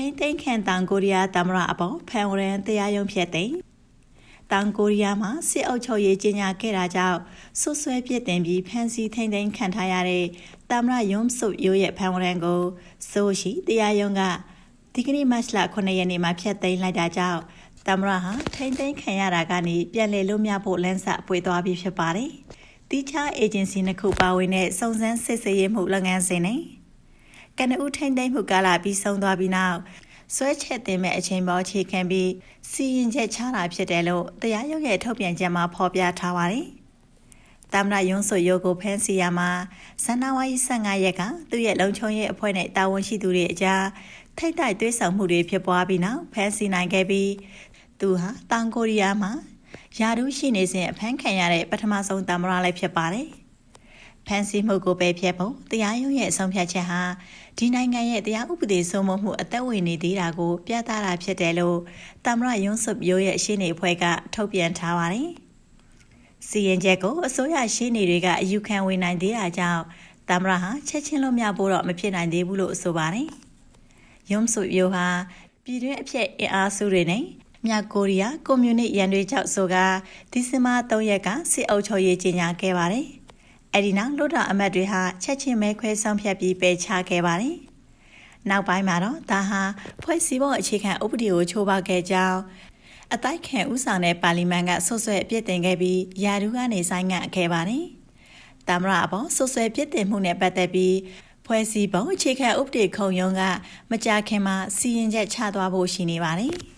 ထိမ့်သိမ်းခံတောင်ကိုရီးယားသမ္မတအပေါ်ဖန်ဝရန်တရားရုံးဖြစ်တဲ့တောင်ကိုရီးယားမှာစစ်အုပ်ချုပ်ရေးကြီးညာခဲ့တာကြောင့်ဆွဆွဲပြစ်တင်ပြီးဖမ်းဆီးထိမ့်သိမ်းခံထားရတဲ့သမ္မတယုံစုရိုးရဲ့ဖန်ဝရန်ကိုစိုးရှိတရားရုံးကဒီကနေ့မတ်လ9ရက်နေ့မှာဖျက်သိမ်းလိုက်တာကြောင့်သမ္မတဟာထိမ့်သိမ်းခံရတာကနေပြန်လည်လွတ်မြောက်ဖို့လမ်းစာပွေသွားပြီးဖြစ်ပါတယ်။တီချာအေဂျင်စီနှစ်ခုပါဝင်တဲ့စုံစမ်းစစ်ဆေးရေးမှုလုပ်ငန်းစဉ်နဲ့ ကနဦးထိမ့်သိမ်းမှုကာလပြီးဆုံးသွားပြီးနောက်ဆွဲချက်တင်မဲ့အချိန်ပေါ်ခြေခံပြီးစီရင်ချက်ချတာဖြစ်တယ်လို့တရားရုံးရဲ့ထုတ်ပြန်ချက်မှာဖော်ပြထားပါတယ်။တမရယွန်းဆိုယိုကိုဖမ်းဆီးရမှာဇန်နဝါရီ15ရက်ကသူ့ရဲ့လုံခြုံရေးအဖွဲ့နဲ့တာဝန်ရှိသူတွေအကြားထိတ်တိုက်သွေးဆောင်မှုတွေဖြစ်ပွားပြီးနောက်ဖမ်းဆီးနိုင်ခဲ့ပြီးသူဟာတောင်ကိုရီးယားမှာယာဒူးရှိနေစဉ်အဖမ်းခံရတဲ့ပထမဆုံးတမရလည်းဖြစ်ပါတယ်။ ဖမ်းဆီးမှုကိုပယ်ဖျက်ဖို့တရားရုံးရဲ့အဆုံးဖြတ်ချက်ဟာဒီနိုင်ငံရဲ့တရားဥပဒေစိုးမိုးမှုအသက်ဝင်နေသေးတာကိုပြသတာဖြစ်တယ်လို့တမရယွန်းစုပ်ရိုးရဲ့ရှင်းနေအဖွဲ့ကထုတ်ပြန်ထားပါတယ်။စီရင်ချက်ကိုအစိုးရရှင်းနေတွေကအယူခံဝင်နိုင်သေးတာကြောင့်တမရဟာချက်ချင်းလွတ်မြောက်ဖို့တော့မဖြစ်နိုင်သေးဘူးလို့ဆိုပါတယ်။ယွန်းစုပ်ရိုးဟာပြည်တွင်းအဖြစ်အင်အားစုတွေနဲ့မြောက်ကိုရီးယားကွန်မြူနစ်ရန်တွေကြောင့်ဆိုကဒီဇင်ဘာ3ရက်ကစစ်အုပ်ချုပ်ရေးကြီးညာခဲ့ပါတယ်။ အဲ့ဒီနောက်လွတ်တော်အမတ်တွေဟာချက်ချင်းမဲခွဲဆုံးဖြတ်ပြီးပယ်ချခဲ့ပါတယ်။နောက်ပိုင်းမှာတော့ဒါဟာဖွဲ့စည်းပုံအခြေခံဥပဒေကိုချိုးဖောက်ခဲ့ကြောင်းအတိုက်ခံဥဆောင်တဲ့ပါလီမန်ကဆွဆွဲအပြစ်တင်ခဲ့ပြီးယာဒူးကနေဆိုင်းငံ့ခဲ့ပါတယ်။တမရအပေါ်ဆွဆွဲပြစ်တင်မှုနဲ့ပတ်သက်ပြီးဖွဲ့စည်းပုံအခြေခံဥပဒေခုံရုံးကမကြာခင်မှာစီရင်ချက်ချသွားဖို့ရှိနေပါတယ်။